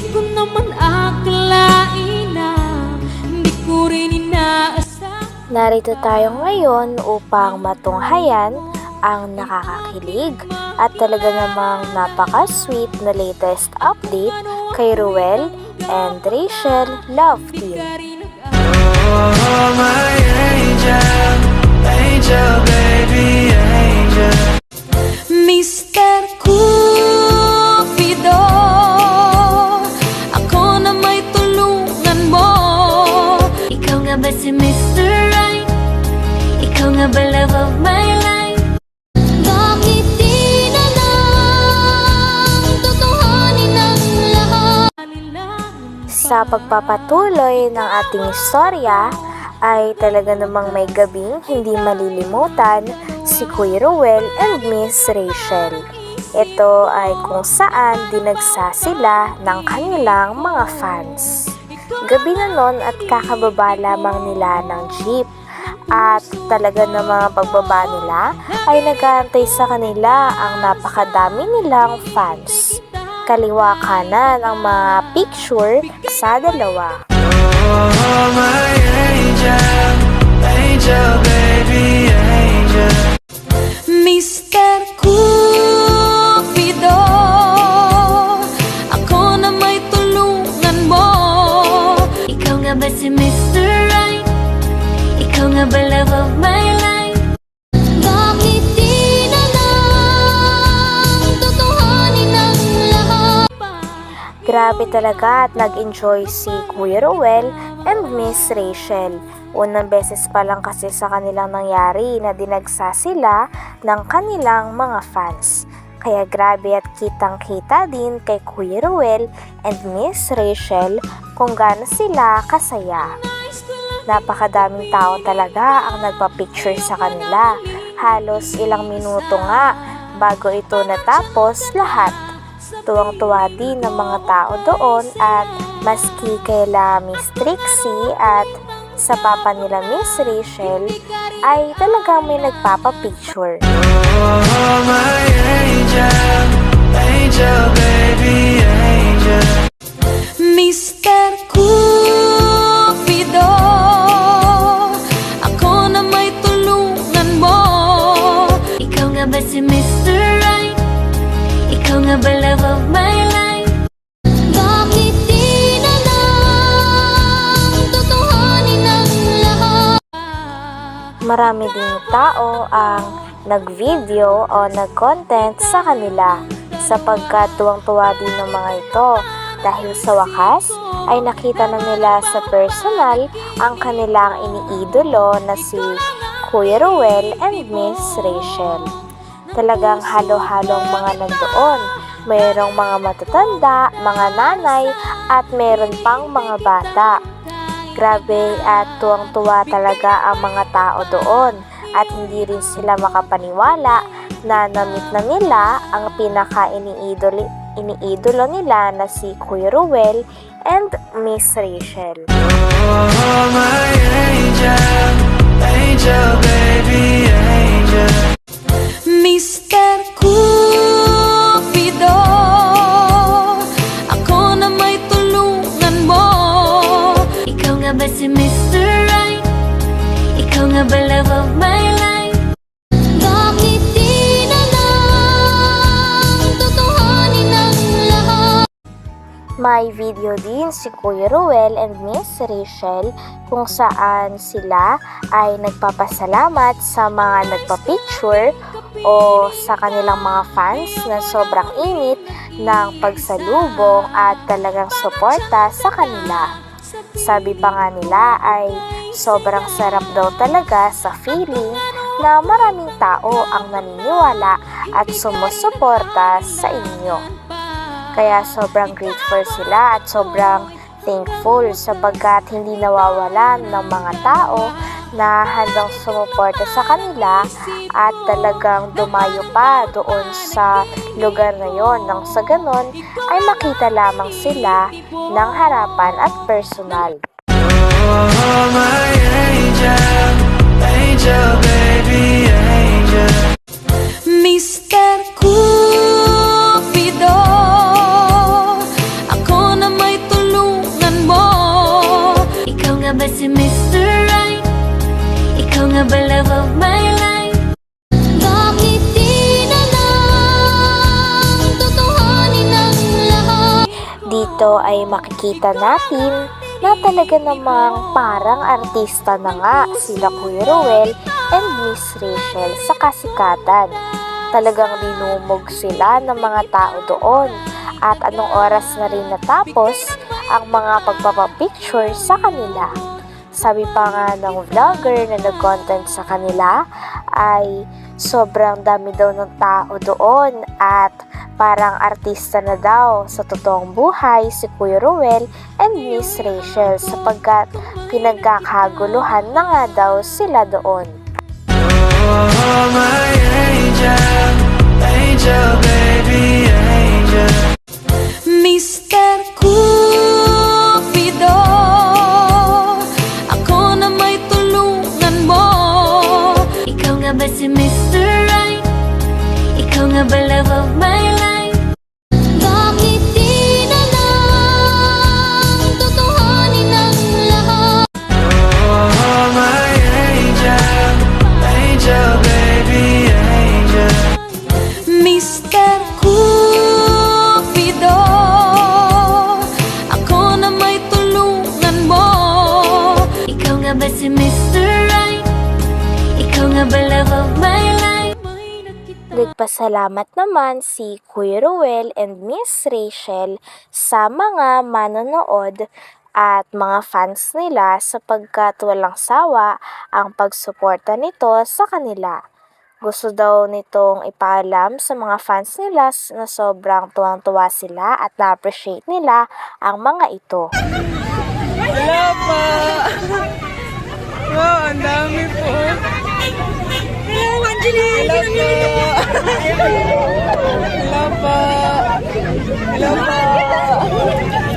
Di ko naman akalain na Di ko rin inaasahan Narito tayo ngayon upang matunghayan ang nakakakilig at talaga namang napaka-sweet na latest update kay Ruel and Rachel Love Team. Oh, my angel, angel, baby, Pagpapatuloy ng ating istorya ay talaga namang may gabing hindi malilimutan si Kuya Ruel and Miss Rachel. Ito ay kung saan dinagsa sila ng kanilang mga fans. Gabi na nun at kakababa lamang nila ng jeep at talaga na mga pagbaba nila ay nag-aantay sa kanila ang napakadami nilang fans. Kaliwa kanan ang mga picture sa dalawa. Oh, my angel, angel, baby, angel. Mr. Cupido Ako na may tulungan mo Ikaw nga ba si Mr. Right? Ikaw nga ba love of my Grabe talaga at nag-enjoy si Kuya Ruel and Miss Rachel. Unang beses pa lang kasi sa kanilang nangyari na dinagsa sila ng kanilang mga fans. Kaya grabe at kitang-kita din kay Kuya Ruel and Miss Rachel kung gaano sila kasaya. Napakadaming tao talaga ang nagpa-picture sa kanila. Halos ilang minuto nga bago ito natapos lahat. Tuwang-tuwa din ng mga tao doon at maski kaila Miss Trixie at sa papa nila Miss Rachel ay talagang may nagpapapicture. Oh, my angel, angel, baby, angel. Mr. Cupido Marami ding tao ang nag-video o nag-content sa kanila sapagkat tuwang-tuwa din ng mga ito dahil sa wakas ay nakita na nila sa personal ang kanilang iniidolo na si Kuya Ruel and Miss Rachel. Talagang halo-halong mga nandoon. Mayroong mga matatanda, mga nanay, at meron pang mga bata. Grabe at tuwang-tuwa talaga ang mga tao doon at hindi rin sila makapaniwala na namit na nila ang pinaka-iniidolo iniidolo nila na si Kuya Ruel and Miss Rachel. Oh, my angel, May video din si Kuya Ruel and Miss Rachel kung saan sila ay nagpapasalamat sa mga nagpa-picture o sa kanilang mga fans na sobrang init ng pagsalubong at talagang suporta sa kanila. Sabi pa nga nila ay sobrang sarap daw talaga sa feeling na maraming tao ang naniniwala at sumusuporta sa inyo. Kaya sobrang grateful sila at sobrang thankful sapagkat hindi nawawalan ng mga tao na handang sumuporta sa kanila at talagang dumayo pa doon sa lugar na yon nang sa ganon ay makita lamang sila ng harapan at personal. Oh, my angel, angel, baby, angel. Dito ay makikita natin na talaga namang parang artista na nga sila Kuya Ruel and Miss Rachel sa kasikatan. Talagang dinumog sila ng mga tao doon at anong oras na rin natapos ang mga pagpapapicture sa kanila. Sabi pa nga ng vlogger na nag-content sa kanila ay sobrang dami daw ng tao doon at parang artista na daw sa totoong buhay si Kuya Ruel and Miss Rachel sapagkat pinagkakaguluhan na nga daw sila doon. Oh, my angel, nga ba si Mr. Right? Ikaw nga ba love of my life? Nagpasalamat naman si Kuya Ruel and Miss Rachel sa mga manonood at mga fans nila sapagkat walang sawa ang pagsuporta nito sa kanila. Gusto daw nitong ipaalam sa mga fans nila na sobrang tuwang-tuwa sila at na-appreciate nila ang mga ito. Hello po! Wow, ang dami po. Hello, Angeline! Hello po! Hello po! Hello po!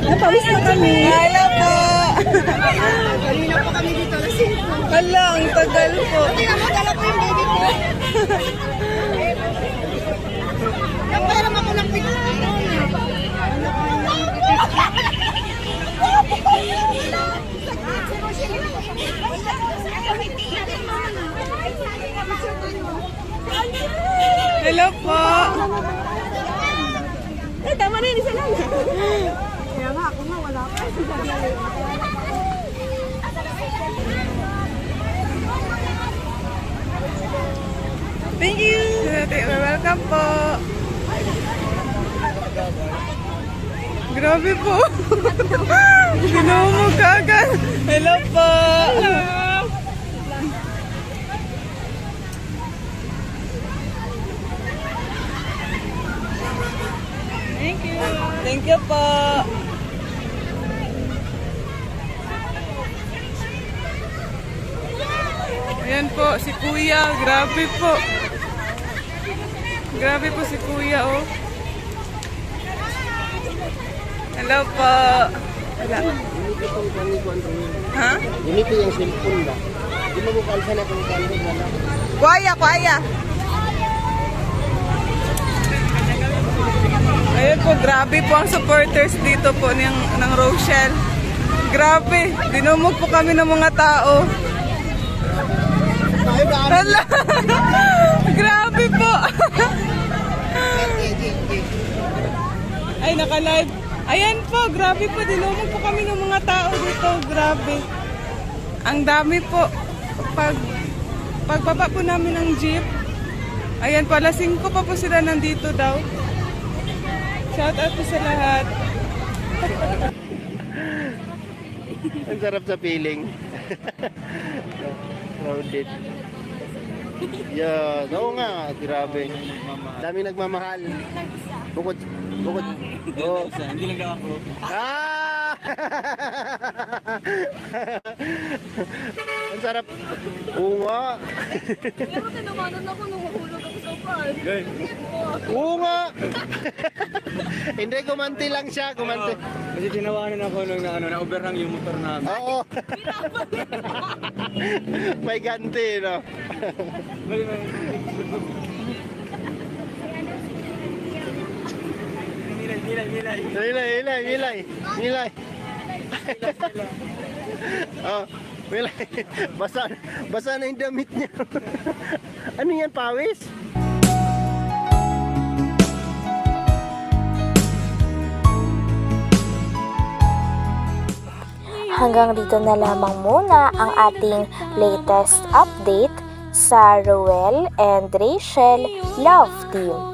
Napawis na kami. Hello po! Kanina pa kami dito. Hala, ang tagal po. Hindi na magala po yung baby ko. Naparam ako ng Hello po. Eh, tama na yun, isa lang. Kaya nga, ako nga, wala pa. Thank you. Welcome po. Grabe po. Ginawa mo kagad. Hello po. Hello. Thank you. Thank you po. Ayan po, si Kuya. Grabe po. Grabe po si Kuya, oh. Hello po. Wala. Ha? Ganito yung cellphone ba? Di mo kalsa na kung kano wala. Kuya, kuya. Ayun po, grabe po ang supporters dito po ng, ng Rochelle. Grabe, dinumog po kami ng mga tao. Hala! grabe po! Ay, naka-live. Ayan po, grabe po. Dinumog po kami ng mga tao dito. Grabe. Ang dami po. Pag, pagbaba po namin ng jeep, ayan pala, 5 pa po sila nandito daw. Shout out po sa lahat. Ang sarap sa feeling. Crowded. Yeah, oo nga, grabe. Dami nagmamahal. Bukod, bukod. Oh. Hindi lang daw ako. Ah! Ang sarap. Oo nga. Pero tinamanan ako nung mahulog ako sa park. Oo nga. Hindi, gumanti lang siya, gumanti. Kasi tinawanan ako nung na, ano, na-overhang yung motor namin. Oo. May ganti, no? Milay, milay, milay. Milay, milay, milay. Milay. oh, milay. Basa, basa na yung damit niya. ano yan, pawis? hanggang dito na lamang muna ang ating latest update sa Roel and Rachel Love Team.